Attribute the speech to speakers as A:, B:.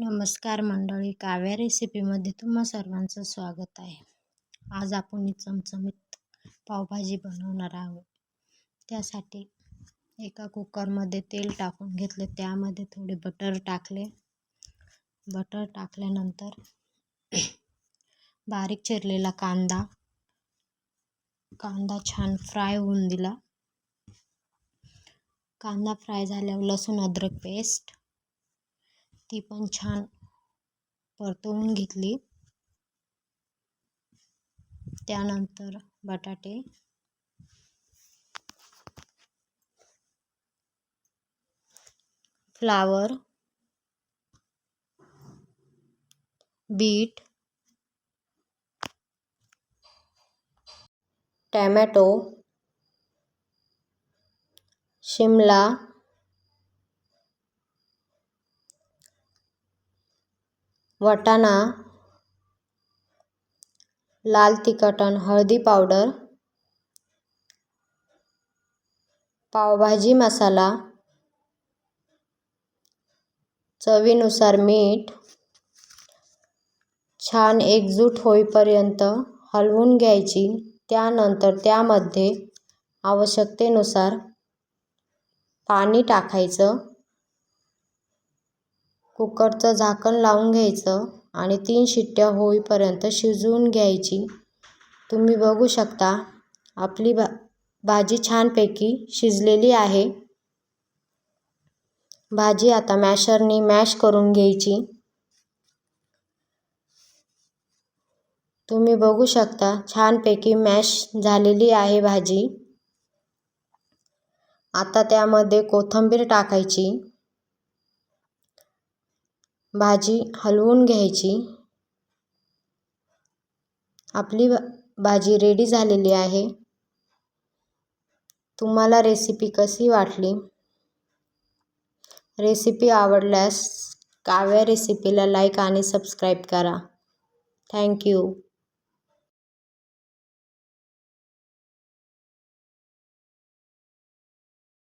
A: नमस्कार मंडळी काव्या रेसिपीमध्ये तुम्हा सर्वांचं स्वागत आहे. आज आपण ही चमचमीत पावभाजी बनवणार आहोत. त्यासाठी एका कुकरमध्ये तेल टाकून घेतले. त्यामध्ये थोडे बटर टाकले. बटर टाकल्यानंतर बारीक चिरलेला कांदा कांदा छान फ्राय होऊन दिला. कांदा फ्राय झाल्यावर लसूण अद्रक पेस्ट ती पण छान परतवून घेतली. त्यानंतर बटाटे. फ्लावर. बीट. टॅमॅटो. शिमला. वाटाणा लाल तिखट आणि हळदी पावडर पावभाजी मसाला चवीनुसार मीठ छान एकजूट होईपर्यंत हलवून घ्यायची. त्यानंतर त्यामध्ये आवश्यकतेनुसार पाणी टाकायचं. कुकरचं झाकण लावून घ्यायचं आणि तीन शिट्ट्या होईपर्यंत शिजवून घ्यायची. तुम्ही बघू शकता आपली भा भाजी छानपैकी शिजलेली आहे. भाजी आता मॅशरनी मॅश करून घ्यायची. तुम्ही बघू शकता छानपैकी मॅश झालेली आहे भाजी. आता त्यामध्ये कोथिंबीर टाकायची. भाजी हलवून घ्यायची. आपली भाजी रेडी झालेली आहे. तुम्हाला रेसिपी कशी वाटली? रेसिपी आवडल्यास काव्या रेसिपीला लाईक आणि सबस्क्राईब करा. थँक्यू